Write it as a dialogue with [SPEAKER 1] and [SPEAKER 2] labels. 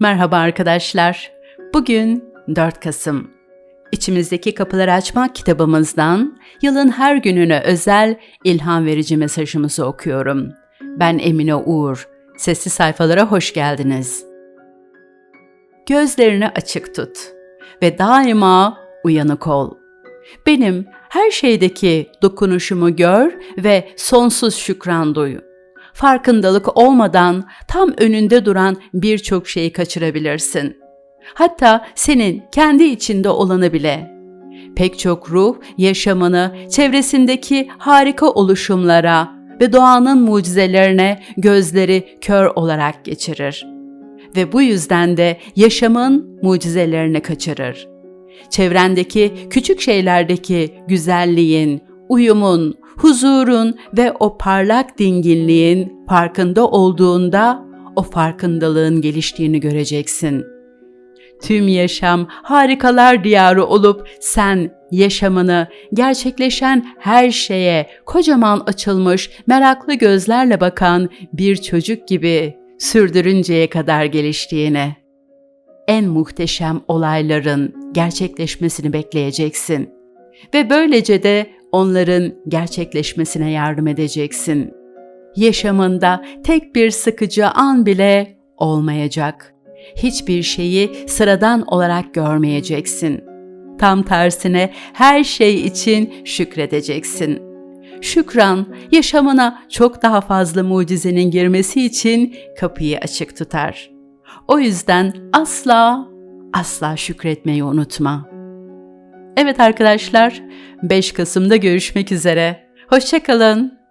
[SPEAKER 1] Merhaba arkadaşlar. Bugün 4 Kasım. İçimizdeki Kapıları Açmak kitabımızdan yılın her gününe özel ilham verici mesajımızı okuyorum. Ben Emine Uğur. Sesli sayfalara hoş geldiniz. Gözlerini açık tut ve daima uyanık ol. Benim her şeydeki dokunuşumu gör ve sonsuz şükran duy. Farkındalık olmadan tam önünde duran birçok şeyi kaçırabilirsin. Hatta senin kendi içinde olanı bile. Pek çok ruh yaşamını çevresindeki harika oluşumlara ve doğanın mucizelerine gözleri kör olarak geçirir. Ve bu yüzden de yaşamın mucizelerini kaçırır çevrendeki küçük şeylerdeki güzelliğin, uyumun, huzurun ve o parlak dinginliğin farkında olduğunda o farkındalığın geliştiğini göreceksin. Tüm yaşam harikalar diyarı olup sen yaşamını gerçekleşen her şeye kocaman açılmış meraklı gözlerle bakan bir çocuk gibi sürdürünceye kadar geliştiğini en muhteşem olayların gerçekleşmesini bekleyeceksin ve böylece de onların gerçekleşmesine yardım edeceksin. Yaşamında tek bir sıkıcı an bile olmayacak. Hiçbir şeyi sıradan olarak görmeyeceksin. Tam tersine her şey için şükredeceksin. Şükran yaşamına çok daha fazla mucizenin girmesi için kapıyı açık tutar.'' O yüzden asla asla şükretmeyi unutma. Evet arkadaşlar, 5 Kasım'da görüşmek üzere. Hoşçakalın.